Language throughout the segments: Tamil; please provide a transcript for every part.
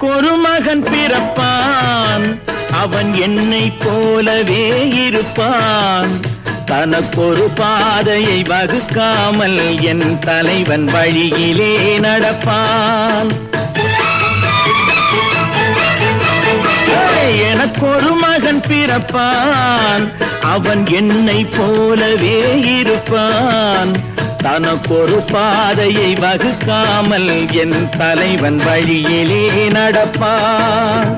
ஒரு மகன் பிறப்பான். அவன் என்னை போலவே இருப்பான். தனக்கொரு பாதையை வகுக்காமல் என் தலைவன் வழியிலே நடப்பான். எனக்கொரு மகன் பிறப்பான். அவன் என்னை போலவே இருப்பான். தனக்கொரு பாதையை வகுக்காமல் என் தலைவன் வழியிலே நடப்பான்.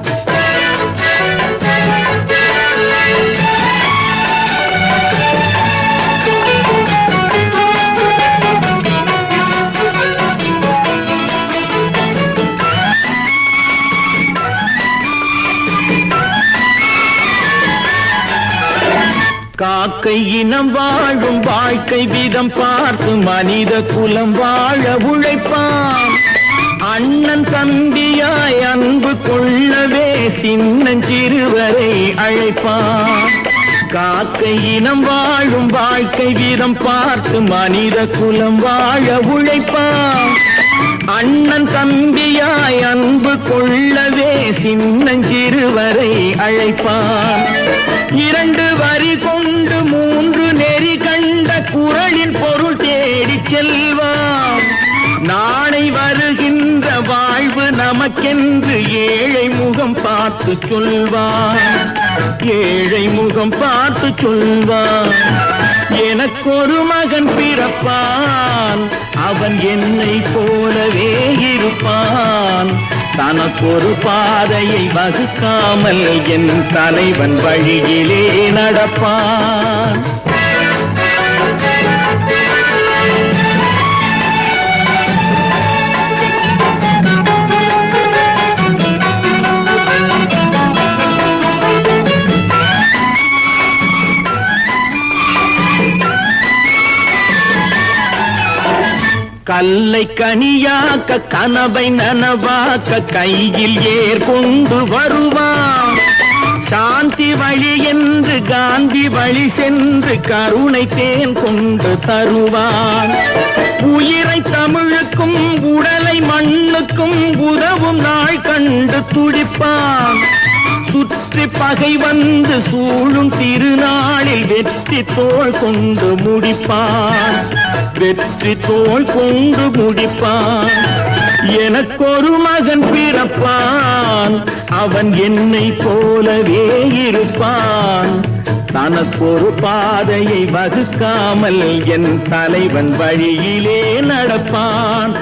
காக்கை இனம் வாழும் வாழ்க்கை விதம் பார்த்து மனித குலம் வாழ உழைப்பான் அண்ணன் தம்பியாய் அன்பு கொள்ளவே சின்னஞ்சிறுவரை அழைப்பான் காக்கை இனம் வாழும் வாழ்க்கை விதம் பார்த்து மனித குலம் வாழ உழைப்பான் அண்ணன் தம்பியாய் அன்பு கொள்ளவே சின்னஞ்சிறுவரை அழைப்பான் நமக்கென்று ஏழை முகம் பார்த்து சொல்வான். ஏழை முகம் பார்த்து சொல்வான். எனக்கொரு மகன் பிறப்பான். அவன் என்னை போலவே இருப்பான். தனக்கொரு பாதையை வகுக்காமல் என் தலைவன் வழியிலே நடப்பான். கல்லை கனியாக்க கனவை நனவாக்க கையில் ஏர் கொண்டு வருவான். சாந்தி வழி என்று காந்தி வழி சென்று கருணை தேன் கொண்டு தருவான். உயிரை தமிழுக்கும் உடலை மண்ணுக்கும் உதவும் நாள் கண்டு துடிப்பான். சுற்றி பகை வந்து சூழும் திருநாளில் வெற்றி தோல் கொண்டு முடிப்பான். வெற்றி தோள் கொண்டு முடிப்பான். எனக்கொரு மகன் பிறப்பான். அவன் என்னை போலவே இருப்பான். தனக்கொரு பாதையை வகுக்காமல் என் தலைவன் வழியிலே நடப்பான்.